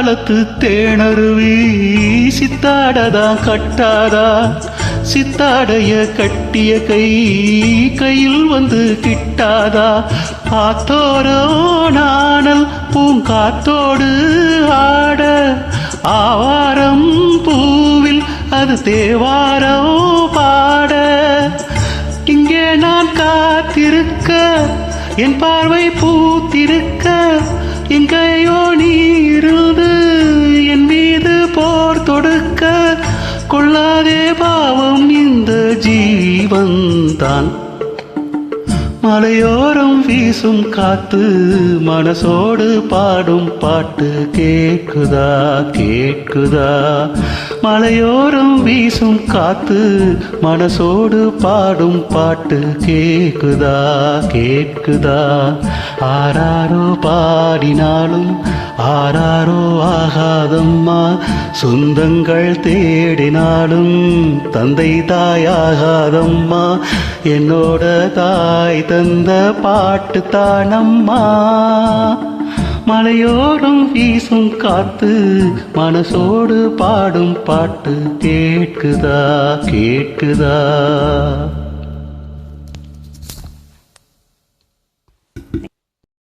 குற்றாலத்து தேனருவி சித்தாடதா கட்டாதா சித்தாடைய கட்டிய கை கையில் வந்து கிட்டாதா ஆத்தோரோ நாணல் பூங்காத்தோடு ஆட ஆவாரம் பூவில் அது தேவாரோ பாட. இங்கே நான் காத்திருக்க என் பார்வை பூத்திருக்க இங்கே தொடுக்க கொள்ளாதே பாவம் இந்த ஜீவன் தான் மலையோரம் வீசும் காத்து மனசோடு பாடும் பாட்டு கேட்குதா கேட்குதா மலையோரம் வீசும் காத்து மனசோடு பாடும் பாட்டு கேக்குதா கேட்குதா ஆராரோ பாடினாலும் ஆராரோ ஆகாதம்மா. சொந்தங்கள் தேடினாலும் தந்தை தாயாகாதம்மா என்னோட தாய் தந்த பாட்டு தானம்மா. மலையோடும் வீசும் காத்து மனசோடு பாடும் பாட்டு கேட்குதா கேட்குதா?